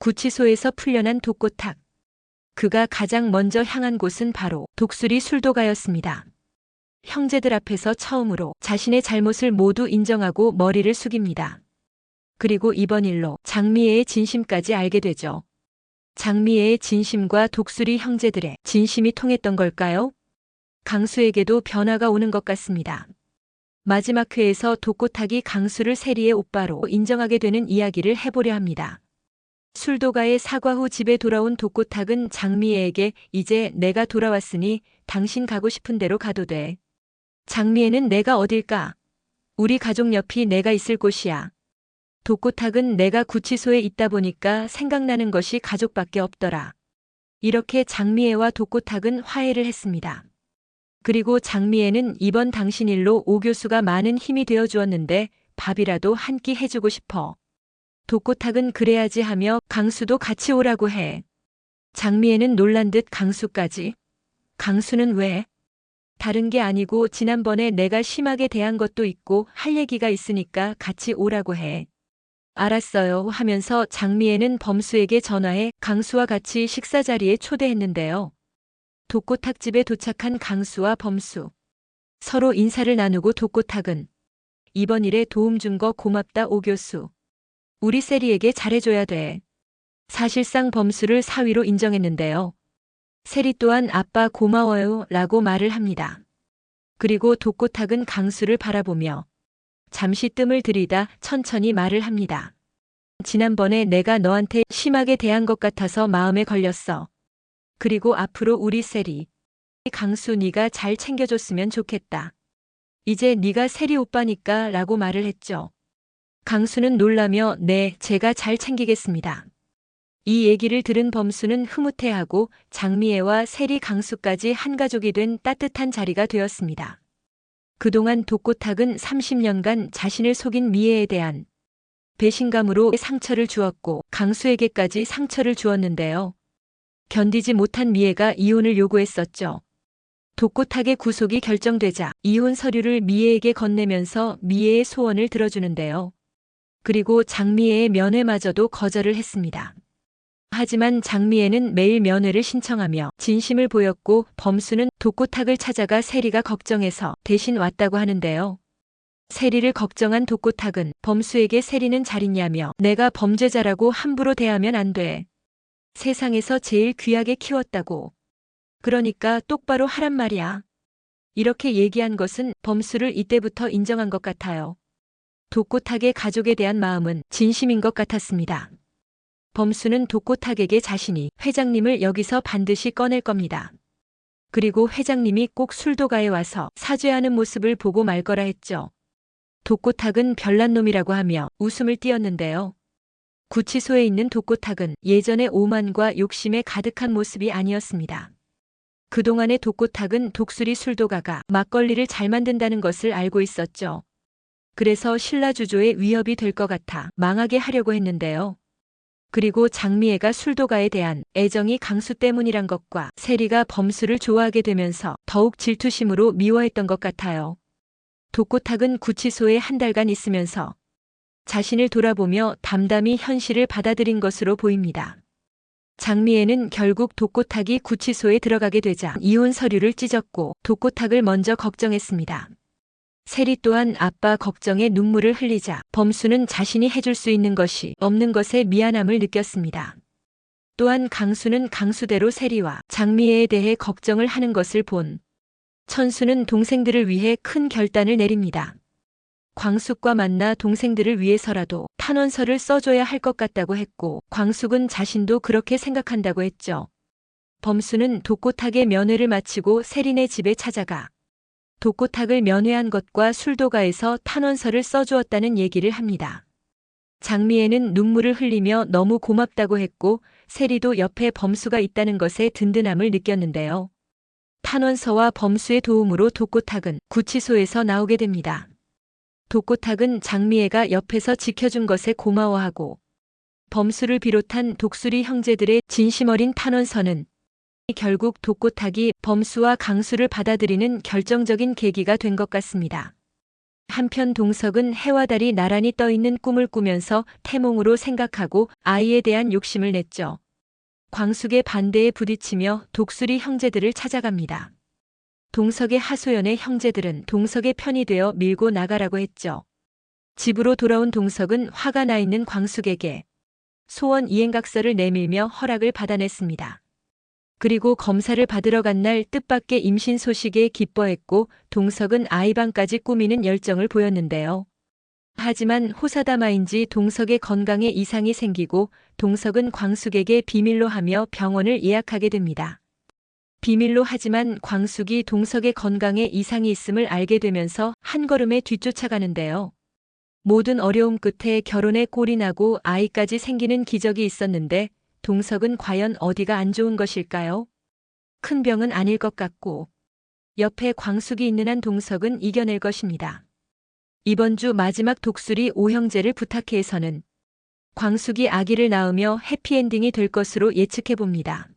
구치소에서 풀려난 독고탁. 그가 가장 먼저 향한 곳은 바로 독수리 술도가였습니다. 형제들 앞에서 처음으로 자신의 잘못을 모두 인정하고 머리를 숙입니다. 그리고 이번 일로 장미애의 진심까지 알게 되죠. 장미애의 진심과 독수리 형제들의 진심이 통했던 걸까요? 강수에게도 변화가 오는 것 같습니다. 마지막 회에서 독고탁이 강수를 세리의 오빠로 인정하게 되는 이야기를 해보려 합니다. 술도가의 사과 후 집에 돌아온 독고탁은 장미애에게 이제 내가 돌아왔으니 당신 가고 싶은 대로 가도 돼. 장미애는 내가 어딜까? 우리 가족 옆이 내가 있을 곳이야. 독고탁은 내가 구치소에 있다 보니까 생각나는 것이 가족밖에 없더라. 이렇게 장미애와 독고탁은 화해를 했습니다. 그리고 장미애는 이번 당신 일로 오 교수가 많은 힘이 되어 주었는데 밥이라도 한 끼 해주고 싶어. 독고탁은 그래야지 하며 강수도 같이 오라고 해. 장미애는 놀란 듯 강수까지. 강수는 왜? 다른 게 아니고 지난번에 내가 심하게 대한 것도 있고 할 얘기가 있으니까 같이 오라고 해. 알았어요 하면서 장미애는 범수에게 전화해 강수와 같이 식사 자리에 초대했는데요. 독고탁집에 도착한 강수와 범수. 서로 인사를 나누고 독고탁은 이번 일에 도움 준 거 고맙다 오 교수. 우리 세리에게 잘해줘야 돼. 사실상 범수를 사위로 인정했는데요. 세리 또한 아빠 고마워요 라고 말을 합니다. 그리고 독고탁은 강수를 바라보며 잠시 뜸을 들이다 천천히 말을 합니다. 지난번에 내가 너한테 심하게 대한 것 같아서 마음에 걸렸어. 그리고 앞으로 우리 세리 강수 네가 잘 챙겨줬으면 좋겠다. 이제 네가 세리 오빠니까 라고 말을 했죠. 강수는 놀라며 네, 제가 잘 챙기겠습니다. 이 얘기를 들은 범수는 흐뭇해하고 장미애와 세리 강수까지 한 가족이 된 따뜻한 자리가 되었습니다. 그동안 독고탁은 30년간 자신을 속인 미애에 대한 배신감으로 상처를 주었고 강수에게까지 상처를 주었는데요. 견디지 못한 미애가 이혼을 요구했었죠. 독고탁의 구속이 결정되자 이혼 서류를 미애에게 건네면서 미애의 소원을 들어주는데요. 그리고 장미애의 면회마저도 거절을 했습니다. 하지만 장미애는 매일 면회를 신청하며 진심을 보였고 범수는 독고탁을 찾아가 세리가 걱정해서 대신 왔다고 하는데요. 세리를 걱정한 독고탁은 범수에게 세리는 잘 있냐며 내가 범죄자라고 함부로 대하면 안 돼. 세상에서 제일 귀하게 키웠다고. 그러니까 똑바로 하란 말이야. 이렇게 얘기한 것은 범수를 이때부터 인정한 것 같아요. 독고탁의 가족에 대한 마음은 진심인 것 같았습니다. 범수는 독고탁에게 자신이 회장님을 여기서 반드시 꺼낼 겁니다. 그리고 회장님이 꼭 술도가에 와서 사죄하는 모습을 보고 말 거라 했죠. 독고탁은 별난 놈이라고 하며 웃음을 띄었는데요. 구치소에 있는 독고탁은 예전의 오만과 욕심에 가득한 모습이 아니었습니다. 그동안의 독고탁은 독수리 술도가가 막걸리를 잘 만든다는 것을 알고 있었죠. 그래서 신라 주조의 위협이 될 것 같아 망하게 하려고 했는데요. 그리고 장미애가 술도가에 대한 애정이 강수 때문이란 것과 세리가 범수를 좋아하게 되면서 더욱 질투심으로 미워했던 것 같아요. 독고탁은 구치소에 한 달간 있으면서 자신을 돌아보며 담담히 현실을 받아들인 것으로 보입니다. 장미애는 결국 독고탁이 구치소에 들어가게 되자 이혼 서류를 찢었고 독고탁을 먼저 걱정했습니다. 세리 또한 아빠 걱정에 눈물을 흘리자 범수는 자신이 해줄 수 있는 것이 없는 것에 미안함을 느꼈습니다. 또한 강수는 강수대로 세리와 장미애에 대해 걱정을 하는 것을 본 천수는 동생들을 위해 큰 결단을 내립니다. 광숙과 만나 동생들을 위해서라도 탄원서를 써줘야 할 것 같다고 했고 광숙은 자신도 그렇게 생각한다고 했죠. 범수는 독고탁의 면회를 마치고 세린의 집에 찾아가 독고탁을 면회한 것과 술도가에서 탄원서를 써주었다는 얘기를 합니다. 장미애는 눈물을 흘리며 너무 고맙다고 했고 세리도 옆에 범수가 있다는 것에 든든함을 느꼈는데요. 탄원서와 범수의 도움으로 독고탁은 구치소에서 나오게 됩니다. 독고탁은 장미애가 옆에서 지켜준 것에 고마워하고 범수를 비롯한 독수리 형제들의 진심 어린 탄원서는 결국 독고탁이 범수와 강수를 받아들이는 결정적인 계기가 된 것 같습니다. 한편 동석은 해와 달이 나란히 떠 있는 꿈을 꾸면서 태몽으로 생각하고 아이에 대한 욕심을 냈죠. 광숙의 반대에 부딪히며 독수리 형제들을 찾아갑니다. 동석의 하소연의 형제들은 동석의 편이 되어 밀고 나가라고 했죠. 집으로 돌아온 동석은 화가 나 있는 광숙에게 소원 이행각서를 내밀며 허락을 받아냈습니다. 그리고 검사를 받으러 간 날 뜻밖의 임신 소식에 기뻐했고 동석은 아이방까지 꾸미는 열정을 보였는데요. 하지만 호사다마인지 동석의 건강에 이상이 생기고 동석은 광숙에게 비밀로 하며 병원을 예약하게 됩니다. 비밀로 하지만 광숙이 동석의 건강에 이상이 있음을 알게 되면서 한 걸음에 뒤쫓아가는데요. 모든 어려움 끝에 결혼에 꼴이 나고 아이까지 생기는 기적이 있었는데 동석은 과연 어디가 안 좋은 것일까요? 큰 병은 아닐 것 같고 옆에 광숙이 있는 한 동석은 이겨낼 것입니다. 이번 주 마지막 독수리 오형제를 부탁해에서는 광숙이 아기를 낳으며 해피엔딩이 될 것으로 예측해 봅니다.